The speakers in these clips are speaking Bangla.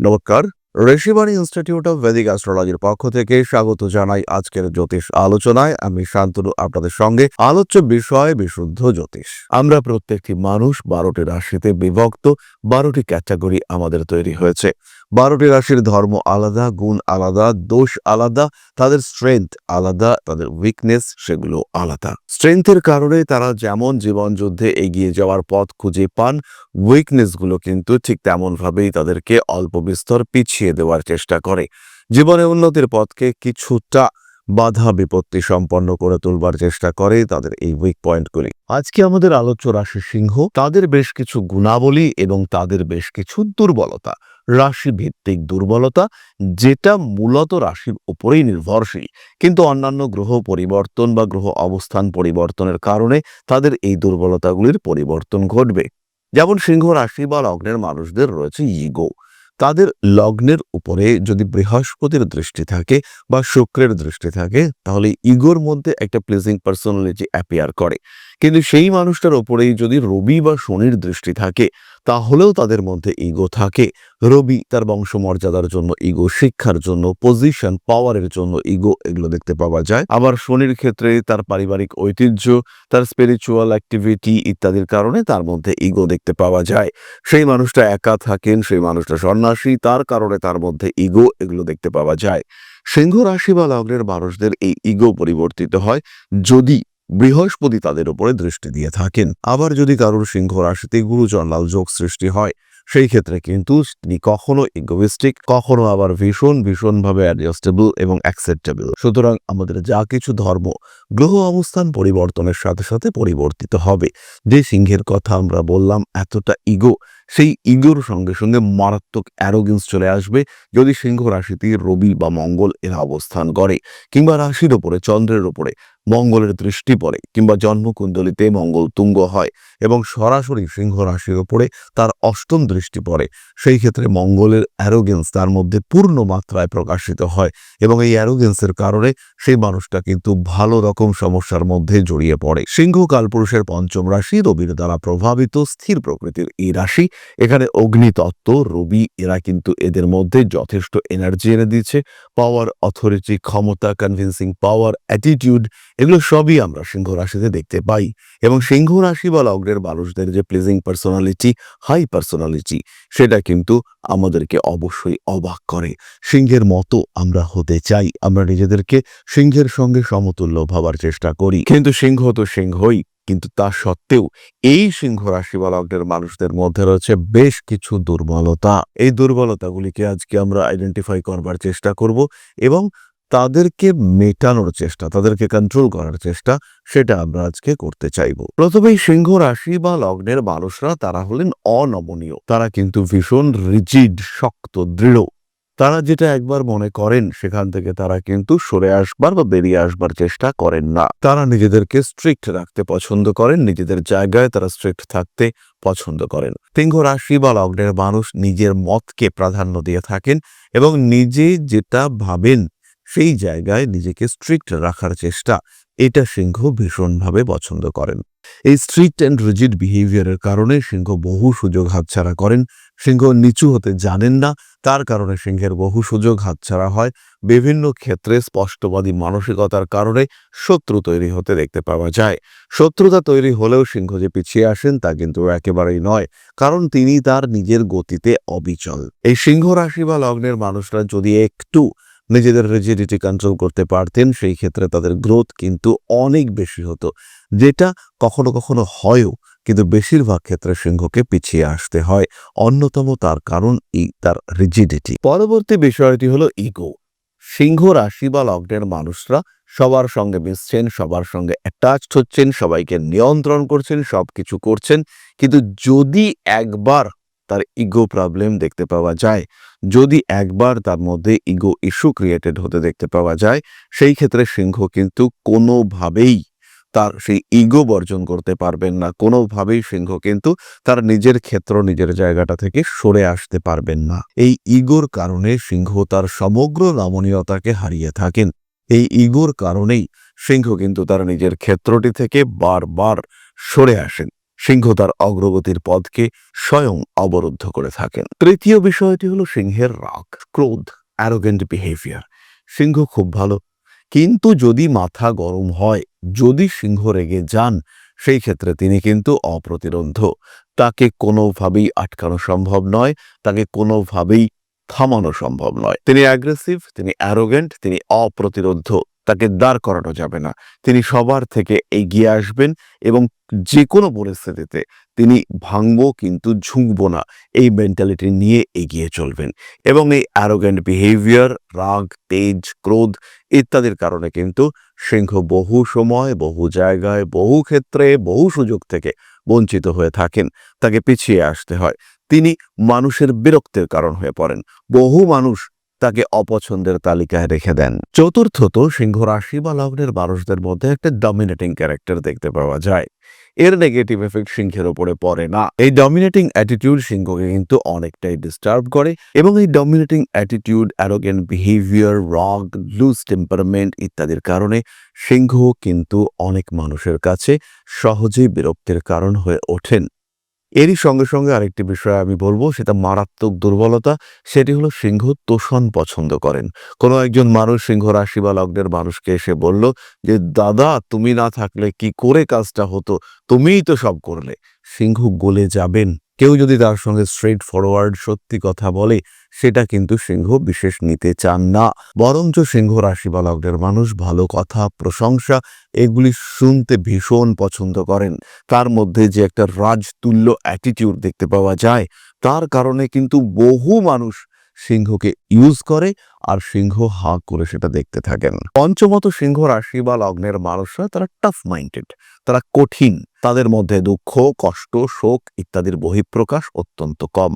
নমস্কার ঋষিবাণী ইনস্টিটিউট অফ ভেদিক অ্যাস্ট্রোলজির পক্ষ থেকে স্বাগত জানাই আজকের জ্যোতিষ আলোচনায়। আমি শান্তনু, আপনাদের সঙ্গে আলোচ্য বিষয় বিশুদ্ধ জ্যোতিষ। আমরা প্রত্যেকটি মানুষ বারোটি রাশিতে বিভক্ত, বারোটি ক্যাটাগরি আমাদের তৈরি হয়েছে। বারোটি রাশির ধর্ম আলাদা, গুণ আলাদা, দোষ আলাদা, তাদের স্ট্রেংথ আলাদা, তাদের উইকনেস সেগুলো আলাদা। স্ট্রেংথের কারণে তারা যেমন জীবন যুদ্ধে এগিয়ে যাওয়ার পথ খুঁজে পান উইকনেসগুলো কিন্তু ঠিক তেমনভাবেই তাদেরকে অল্প বিস্তর পিছিয়ে দেওয়ার চেষ্টা করে। জীবনে উন্নতির পথকে কিছুটা বাধা বিপত্তি সম্পন্ন করে তুলবার চেষ্টা করে তাদের এই উইক পয়েন্টগুলি আজকে আমাদের আলোচ্য রাশি সিংহ তাদের বেশ কিছু গুণাবলী এবং তাদের বেশ কিছু দুর্বলতা। রাশি ভিত্তিক দুর্বলতা যেটা মূলত রাশির উপরেই নির্ভরশীল। কিন্তু অন্যান্য গ্রহ পরিবর্তন বা গ্রহ অবস্থান পরিবর্তনের কারণে তাদের এই দুর্বলতাগুলির পরিবর্তন ঘটবে। যেমন সিংহ রাশি বা লগ্নের মানুষদের রয়েছে ইগো তাদের লগ্নের উপরে যদি বৃহস্পতির দৃষ্টি থাকে বা শুক্রের দৃষ্টি থাকে, তাহলে ইগোর মধ্যে একটা প্লেজিং পার্সোনালিটি অ্যাপিয়ার করে। কিন্তু সেই মানুষটার ওপরেই যদি রবি বা শনির দৃষ্টি থাকে, তাহলেও তাদের মধ্যে ইগো থাকে। রবি তার বংশমর্যাদার জন্য ইগো শিক্ষার জন্য পজিশন পাওয়ারের জন্য ইগো এগুলো দেখতে পাওয়া যায়। আবার শনির ক্ষেত্রে তার পারিবারিক ঐতিহ্য, তার স্পিরিচুয়াল অ্যাক্টিভিটি ইত্যাদির কারণে তার মধ্যে ইগো দেখতে পাওয়া যায়। সেই মানুষটা একা থাকেন, সেই মানুষটা সন্ন্যাসী, তার কারণে তার মধ্যে ইগো এগুলো দেখতে পাওয়া যায়। সিংহ রাশি বা লগ্নের মানুষদের এই ইগো পরিবর্তিত হয়। যদি বৃহস্পতি তাদের উপরে দৃষ্টি দিয়ে থাকেন। আবার যদি কারোর সিংহ রাশিতে গুরুচন্ডাল যোগ সৃষ্টি হয়, সেই ক্ষেত্রে কিন্তু তিনি কখনো ইগোইস্টিক কখনো আবার ভীষণ, ভীষণভাবে অ্যাডজাস্টেবল এবং অ্যাকসেপ্টেবল সুতরাং আমাদের যা কিছু ধর্ম গ্রহ অবস্থান পরিবর্তনের সাথে সাথে পরিবর্তিত হবে। যে সিংহের কথা আমরা বললাম, এতটা ইগো সেই ইগোর সঙ্গে সঙ্গে মারাত্মক অ্যারোগেন্স চলে আসবে। যদি সিংহ রাশিতে রবি বা মঙ্গল এরা অবস্থান করে, কিংবা রাশির ওপরে চন্দ্রের ওপরে মঙ্গলের দৃষ্টি পড়ে কিংবা জন্মকুণ্ডলিতে মঙ্গল তুঙ্গ হয় এবং সরাসরি সিংহ রাশির ওপরে তার অষ্টম দৃষ্টি পড়ে। সেই ক্ষেত্রে মঙ্গলের অ্যারোগেন্স তার মধ্যে পূর্ণ মাত্রায় প্রকাশিত হয় এবং এই অ্যারোগেন্সের কারণে সেই মানুষটা কিন্তু ভালো রকম সমস্যার মধ্যে জড়িয়ে পড়ে। সিংহ কালপুরুষের পঞ্চম রাশি রবির দ্বারা প্রভাবিত স্থির প্রকৃতির এই রাশি। এখানে অগ্নিতত্ত্ব, রবি এরা কিন্তু এদের মধ্যে যথেষ্ট এনার্জি এনে দিচ্ছে। পাওয়ার অথরিটি ক্ষমতা কনভিন্সিং পাওয়ার অ্যাটিটিউড এগুলো সবই আমরা সিংহ রাশিতে দেখতে পাই এবং সিংহ রাশি বা লগ্নের মানুষদের যে প্লেজিং পার্সোনালিটি হাই পার্সোনালিটি সেটা কিন্তু আমাদেরকে অবশ্যই অবাক করে। সিংহের মতো আমরা হতে চাই, আমরা নিজেদেরকে সিংহের সঙ্গে সমতুল্য ভাবার চেষ্টা করি। কিন্তু সিংহ তো সিংহই, কিন্তু তা সত্ত্বেও এই সিংহ রাশি বা লগ্নের মানুষদের মধ্যে রয়েছে বেশ কিছু দুর্বলতা। এই দুর্বলতাগুলিকে আজকে আমরা আইডেন্টিফাই করবার চেষ্টা করব এবং তাদেরকে মেটানোর চেষ্টা, তাদেরকে কন্ট্রোল করার চেষ্টা সেটা আমরা আজকে করতে চাইব। প্রথমেই সিংহ রাশি বা লগ্নের মানুষরা তারা হলেন অনমনীয়। তারা কিন্তু ভীষণ রিজিড শক্ত, দৃঢ়। তারা যেটা একবার মনে করেন, সেখান থেকে তারা কিন্তু সরে আসবার বা বেরিয়ে আসবার চেষ্টা করেন না। তারা নিজেদেরকে স্ট্রিক্ট রাখতে পছন্দ করেন, নিজেদের জায়গায় তারা স্ট্রিক্ট থাকতে পছন্দ করেন। সিংহ রাশি বা লগ্নের মানুষ নিজের মতকে প্রাধান্য দিয়ে থাকেন এবং নিজে যেটা ভাবেন সেই জায়গায় নিজেকে স্ট্রিক্ট রাখার চেষ্টা এটা সিংহ ভীষণভাবে পছন্দ করেন। এই স্ট্রিক্ট অ্যান্ড রিজিড বিহেভিয়ারের কারণে সিংহ বহু সুযোগ হাতছাড়া করেন। সিংহ নিচু হতে জানেন না, তার কারণে সিংহের বহু সুযোগ হাতছাড়া হয়। বিভিন্ন ক্ষেত্রে স্পষ্টবাদী মানসিকতার কারণে শত্রু তৈরি হতে দেখতে পাওয়া যায়। শত্রুতা তৈরি হলেও সিংহ যে পিছিয়ে আসেন তা কিন্তু একেবারেই নয়, কারণ তিনি তার নিজের গতিতে অবিচল। এই সিংহ রাশি বা লগ্নের মানুষরা যদি একটু নিজেদের রিজিডিটি কন্ট্রোল করতে পারতেন, সেই ক্ষেত্রে তাদের গ্রোথ কিন্তু অনেক বেশি হতো। যেটা কখনো কখনো হয়ও, কিন্তু বেশিরভাগ ক্ষেত্রে সিংহকে পিছিয়ে আসতে হয়। অন্যতম তার কারণ এই তার রিজিডিটি পরবর্তী বিষয়টি হলো ইগো সিংহ রাশি বা লগ্নের মানুষরা সবার সঙ্গে মিশছেন, সবার সঙ্গে অ্যাটাচড হচ্ছেন, সবাইকে নিয়ন্ত্রণ করছেন সব কিছু করছেন। কিন্তু যদি একবার তার ইগো প্রবলেম দেখতে পাওয়া যায়। যদি একবার তার মধ্যে ইগো ইস্যু ক্রিয়েটেড হতে দেখতে পাওয়া যায়, সেই ক্ষেত্রে সিংহ কিন্তু কোনোভাবেই তার সেই ইগো বর্জন করতে পারবেন না। কোনোভাবেই সিংহ কিন্তু তার নিজের ক্ষেত্র, নিজের জায়গাটা থেকে সরে আসতে পারবেন না। এই ইগোর কারণে সিংহ তার সমগ্র নমনীয়তাকে হারিয়ে থাকেন। এই ইগোর কারণেই সিংহ কিন্তু তার নিজের ক্ষেত্রটি থেকে বারবার সরে আসেন। সিংহ তার অগ্রগতির পথকে স্বয়ং অবরুদ্ধ করে থাকেন। তৃতীয় বিষয়টি হলো সিংহের রাগ, ক্রোধ অ্যারোগেন্ট বিহেভিয়ার সিংহ খুব ভালো, কিন্তু যদি মাথা গরম হয়, যদি সিংহ রেগে যান, সেই ক্ষেত্রে তিনি কিন্তু অপ্রতিরোধ। তাকে কোনোভাবেই আটকানো সম্ভব নয়, তাকে কোনোভাবেই থামানো সম্ভব নয়। তিনি অ্যাগ্রেসিভ তিনি অ্যারোগেন্ট তিনি অপ্রতিরোধ। তাকে দাঁড় করানো যাবে না। তিনি সবার থেকে এগিয়ে আসবেন এবং যে কোনো পরিস্থিতিতে তিনি ভাঙবো কিন্তু ঝুঁকবো না, এই মেন্টালিটি নিয়ে এগিয়ে চলবেন। এবং এই অ্যারোগেন্ট বিহেভিয়ার রাগ, তেজ, ক্রোধ ইত্যাদির কারণে কিন্তু সিংহ বহু সময়, বহু জায়গায়, বহু ক্ষেত্রে, বহু সুযোগ থেকে বঞ্চিত হয়ে থাকেন। তাকে পিছিয়ে আসতে হয়। তিনি মানুষের বিরক্তের কারণ হয়ে পড়েন। বহু মানুষ তাকে অপছন্দের তালিকায় রেখে দেন। চতুর্থত, সিংহ রাশি বা লগ্নের মানুষদের মধ্যে একটা ডমিনেটিং ক্যারেক্টার দেখতে পাওয়া যায়। এর নেগেটিভ এফেক্ট সিংহের ওপরে পড়ে না। এই ডমিনেটিং অ্যাটিটিউড সিংহকে কিন্তু অনেকটাই ডিস্টার্ব করে এবং এই ডমিনেটিং অ্যাটিটিউড অ্যারোগেন্ট বিহেভিয়ার রগ লুজ টেম্পারমেন্ট ইত্যাদির কারণে সিংহ কিন্তু অনেক মানুষের কাছে সহজেই বিরক্তির কারণ হয়ে ওঠেন। এরই সঙ্গে সঙ্গে আরেকটি বিষয় আমি বলব, সেটা মারাত্মক দুর্বলতা, সেটি হলো সিংহ তোষণ পছন্দ করেন। কোনো একজন মানুষ সিংহ রাশি বা লগ্নের মানুষকে এসে বলল যে, দাদা, তুমি না থাকলে কি করে কাজটা হতো? তুমিই তো সব করলে। সিংহ গলে যাবেন। কেউ যদি তার সঙ্গে স্ট্রেট ফরওয়ার্ড সত্যি কথা বলে, সেটা কিন্তু সিংহ বিশেষ নিতে চান না। বরঞ্চ সিংহ রাশি বা লগ্নের মানুষ ভালো কথা, প্রশংসা, এগুলি শুনতে ভীষণ পছন্দ করেন। তার মধ্যে যে একটা রাজতুল্য অ্যাটিটিউড দেখতে পাওয়া যায়, তার কারণে কিন্তু বহু মানুষ সিংহকে ইউজ করে আর সিংহ হা করে সেটা দেখতে থাকেন। পঞ্চমত সিংহ রাশি বা লগ্নের মানুষরা তারা টাফ মাইন্ডেড তারা কঠিন, তাদের মধ্যে দুঃখ, কষ্ট, শোক ইত্যাদির বহিঃপ্রকাশ অত্যন্ত কম।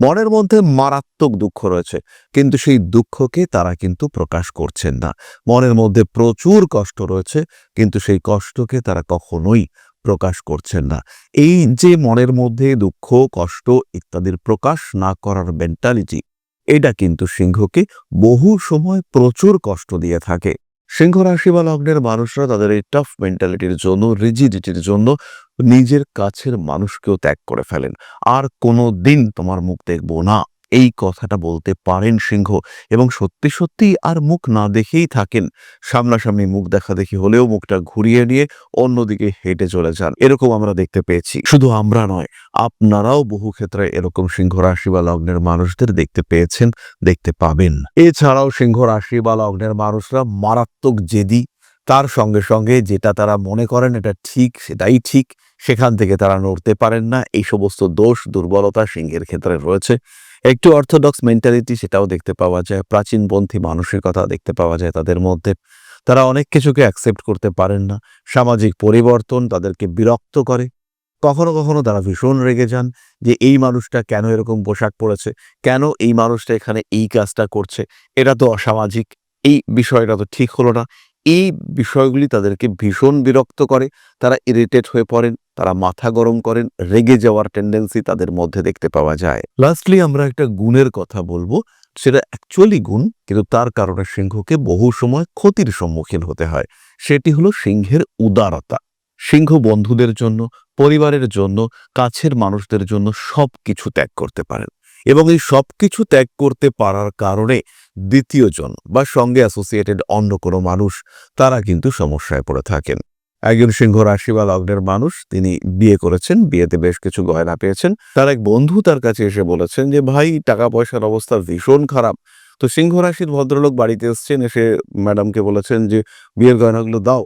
মনের মধ্যে মারাত্মক দুঃখ রয়েছে, কিন্তু সেই দুঃখকে তারা কিন্তু প্রকাশ করছেন না। মনের মধ্যে প্রচুর কষ্ট রয়েছে, কিন্তু সেই কষ্টকে তারা কখনোই প্রকাশ করছেন না। এই যে মনের মধ্যে দুঃখ, কষ্ট ইত্যাদির প্রকাশ না করার মেন্টালিটি এটা কিন্তু সিংহকে বহু সময় প্রচুর কষ্ট দিয়ে থাকে। সিংহ রাশি বা লগ্নের মানুষরা তাদের এই টাফ মেন্টালিটির জন্য রিজিডিটির জন্য নিজের কাছের মানুষকেও ত্যাগ করে ফেলেন। আর কোনো দিন তোমার মুখ দেখব না। এই কথাটা বলতে পারেন সিংহ। এবং সত্যি সত্যি আর মুখ না দেখেই থাকেন। সামনাসামনি মুখ দেখা দেখি হলেও মুখটা ঘুরিয়ে নিয়ে অন্যদিকে হেঁটে চলে যান। এরকম আমরা দেখতে পেয়েছি। শুধু আমরা নয়, আপনারাও বহু ক্ষেত্রে এরকম সিংহ রাশি বা লগ্নের মানুষদের দেখতে পেয়েছেন, দেখতে পাবেন। এছাড়াও সিংহ রাশি বা লগ্নের মানুষরা মারাত্মক জেদি। তার সঙ্গে সঙ্গে যেটা তারা মনে করেন এটা ঠিক, সেটাই ঠিক। সেখান থেকে তারা নড়তে পারেন না। এই সমস্ত দোষ, দুর্বলতা সিংহের ক্ষেত্রে রয়েছে। একটু অর্থোডক্স মেন্টালিটি সেটাও দেখতে পাওয়া যায়। প্রাচীনপন্থী মানসিকতা দেখতে পাওয়া যায় তাদের মধ্যে। তারা অনেক কিছুকে অ্যাকসেপ্ট করতে পারেন না। সামাজিক পরিবর্তন তাদেরকে বিরক্ত করে। কখনো কখনো তারা ভীষণ রেগে যান যে, এই মানুষটা কেন এরকম পোশাক পরেছে? কেন এই মানুষটা এখানে এই কাজটা করছে? এটা তো অসামাজিক। এই বিষয়টা তো ঠিক হলো না। এই বিষয়গুলি তাদেরকে ভীষণ বিরক্ত করে। তারা ইরিটেট হয়ে পড়েন, তারা মাথা গরম করেন, রেগে যাওয়ার টেন্ডেন্সি তাদের মধ্যে দেখতে পাওয়া যায়। লাস্টলি আমরা একটা গুণের কথা বলব, সেটা অ্যাকচুয়ালি গুণ, কিন্তু তার কারণে সিংহকে বহু সময় ক্ষতির সম্মুখীন হতে হয়। সেটি হলো সিংহের উদারতা। সিংহ বন্ধুদের জন্য, পরিবারের জন্য, কাছের মানুষদের জন্য সব কিছু ত্যাগ করতে পারেন। এবং এই সব কিছু ত্যাগ করতে পারার কারণে দ্বিতীয়জন বা সঙ্গে অ্যাসোসিয়েটেড অন্য কোনো মানুষ, তারা কিন্তু সমস্যায় পড়ে থাকেন। একজন সিংহ রাশি বা লগ্নের মানুষ, তিনি বিয়ে করেছেন, বিয়েতে বেশ কিছু গয়না পেয়েছেন। তার এক বন্ধু তার কাছে এসে বলেছেন যে, ভাই টাকা পয়সার অবস্থা ভীষণ খারাপ। তো সিংহ রাশির ভদ্রলোক বাড়িতে এসছেন, এসে ম্যাডামকে বলেছেন যে, বিয়ের গয়নাগুলো দাও।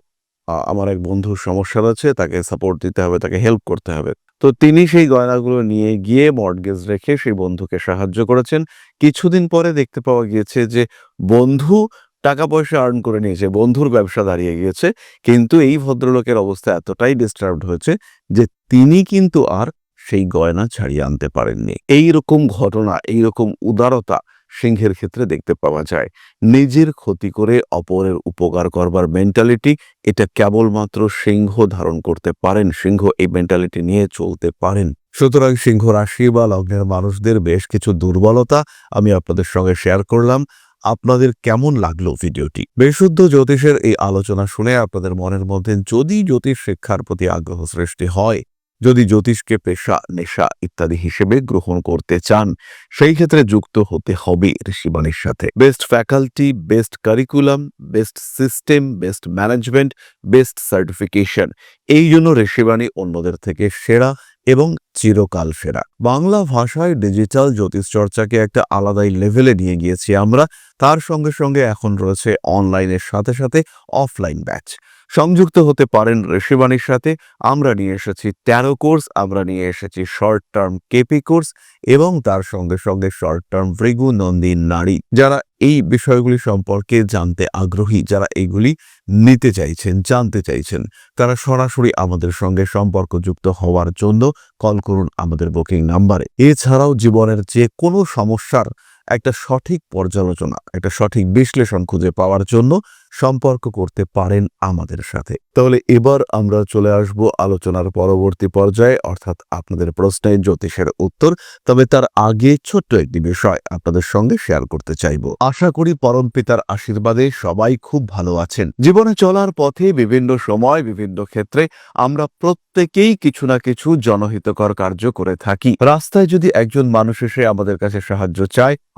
আমার এক বন্ধুর সমস্যা রয়েছে, তাকে সাপোর্ট দিতে হবে, তাকে হেল্প করতে হবে। তো তিনি সেই গয়নাগুলো নিয়ে গিয়ে মর্টগেজ রেখে সেই বন্ধুকে সাহায্য করেছেন। কিছুদিন পরে দেখতে পাওয়া গিয়েছে যে, বন্ধু টাকা পয়সা আর্ন করে নিয়েছে, বন্ধুর ব্যবসা দাঁড়িয়ে গিয়েছে, কিন্তু এই ভদ্রলোকের অবস্থা এতটাই ডিস্টার্বড হয়েছে যে, তিনি কিন্তু আর সেই গয়না ছাড়িয়ে আনতে পারেননি। এই রকম ঘটনা, এইরকম উদারতা সিংহের ক্ষেত্রে দেখতে পাওয়া যায়। নিজের ক্ষতি করে অপরের উপকার করবার মেন্টালিটি এটা কেবলমাত্র সিংহ ধারণ করতে পারেন। সিংহ এই মেন্টালিটি নিয়ে চলতে পারেন। সুতরাং সিংহ রাশি বা লগ্নের মানুষদের বেশ কিছু দুর্বলতা আমি আপনাদের সঙ্গে শেয়ার করলাম। আপনাদের কেমন লাগল ভিডিওটি? বিশুদ্ধ জ্যোতিষের এই আলোচনা শুনে আপনাদের মনের মধ্যে যদি জ্যোতিষ শিক্ষার প্রতি আগ্রহ সৃষ্টি হয় যদি জ্যোতিষকে পেশা, নেশা ইত্যাদি হিসেবে গ্রহণ করতে চান, সেই ক্ষেত্রে যুক্ত হতে হবে ঋষিবাণীর সাথে। Best faculty best curriculum best system best management best certification এই জন্য ঋষিবাণী অন্যদের থেকে সেরা এবং চিরকাল সেরা বাংলা ভাষায় ডিজিটাল জ্যোতিষ চর্চাকে একটা আলাদাই লেভেলে নিয়ে গিয়েছি আমরা। তার সঙ্গে সঙ্গে এখন রয়েছে অনলাইনের সাথে সাথে অফলাইন ব্যাচ সংযুক্ত হতে পারেন ঋষিবাণীর সাথে। আমরা নিয়ে এসেছি ট্যারো কোর্স আমরা নিয়ে এসেছি শর্ট টার্ম কেপি কোর্স এবং তার সঙ্গে সঙ্গে শর্ট টার্ম ভৃগু নন্দী নারী। যারা এই বিষয়গুলি সম্পর্কে জানতে আগ্রহী যারা এগুলি নিতে চাইছেন, জানতে চাইছেন, তারা সরাসরি আমাদের সঙ্গে সম্পর্কযুক্ত হওয়ার জন্য কল করুন আমাদের বুকিং নাম্বারে এছাড়াও জীবনের যে কোনো সমস্যার একটা সঠিক পর্যালোচনা, একটা সঠিক বিশ্লেষণ খুঁজে পাওয়ার জন্য সম্পর্ক করতে পারেন আমাদের সাথে। তাহলে এবার আমরা চলে আসব আলোচনার পরবর্তী পর্যায়ে, অর্থাৎ আপনাদের প্রশ্নে জ্যোতিষের উত্তর। তবে তার আগে ছোট্ট একটি বিষয় আপনাদের সঙ্গে শেয়ার করতে চাইব। আশা করি পরম পিতার আশীর্বাদে সবাই খুব ভালো আছেন। জীবনে চলার পথে বিভিন্ন সময়, বিভিন্ন ক্ষেত্রে আমরা প্রত্যেকেই কিছু না কিছু জনহিতকর কার্য করে থাকি। রাস্তায় যদি একজন মানুষ এসে আমাদের কাছে সাহায্য চায়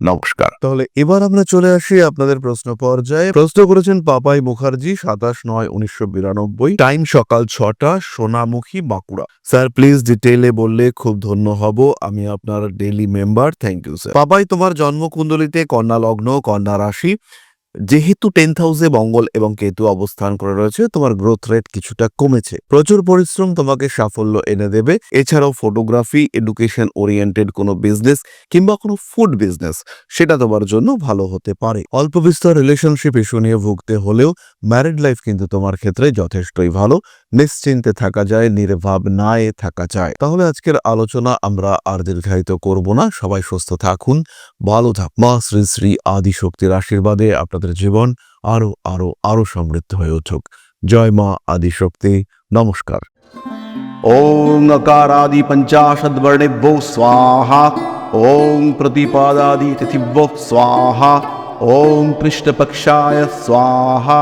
নমস্কার। তাহলে এবার আমরা চলে আসি আপনাদের প্রশ্ন পর্যায়ে। প্রশ্ন করেছেন পাপাই মুখার্জি, সাতাশ নয়, উনিশশো বিরানব্বই। টাইম সকাল ছটা, সোনামুখী বাঁকুড়া। স্যার প্লিজ ডিটেইলে বললে খুব ধন্য হব। আমি আপনার daily member thank you sir Papai, তোমার জন্মকুণ্ডলিতে কন্যা লগ্ন কন্যা রাশি। যেহেতু টেন্থ হাউসে মঙ্গল এবং কেতু অবস্থান করে রয়েছে, তোমার গ্রোথ রেট কিছুটা কমেছে। প্রচুর পরিশ্রম তোমাকে সাফল্য এনে দেবে। এছাড়াও ফটোগ্রাফি এডুকেশন ওরিয়েন্টেড কোনো বিজনেস কিংবা কোনো ফুড বিজনেস সেটা তোমার জন্য ভালো হতে পারে। অল্প বিস্তর রিলেশনশিপ ইস্যু নিয়ে ভুগতে হলেও ম্যারিড লাইফ কিন্তু তোমার ক্ষেত্রে যথেষ্টই ভালো। নিশ্চিন্তে থাকা যায় নির্ভাব নায়ে থাকা যায় তাহলে আজকের আলোচনা আমরা আর দীর্ঘায়িত করব না সবাই সুস্থ থাকুন ভালো থাক মা শ্রী শ্রী আদি শক্তির আশীর্বাদে আপনাদের জীবন আরো আরো আরো সমৃদ্ধ হয়ে উঠুক জয় মা আদি শক্তি নমস্কার ॐ अकारादि पञ्चाशद्वर्णेभ्यो स्वाहा ॐ प्रतिपादादितिथिभ्यो स्वाहा ॐ पृष्ठपक्षाय स्वाहा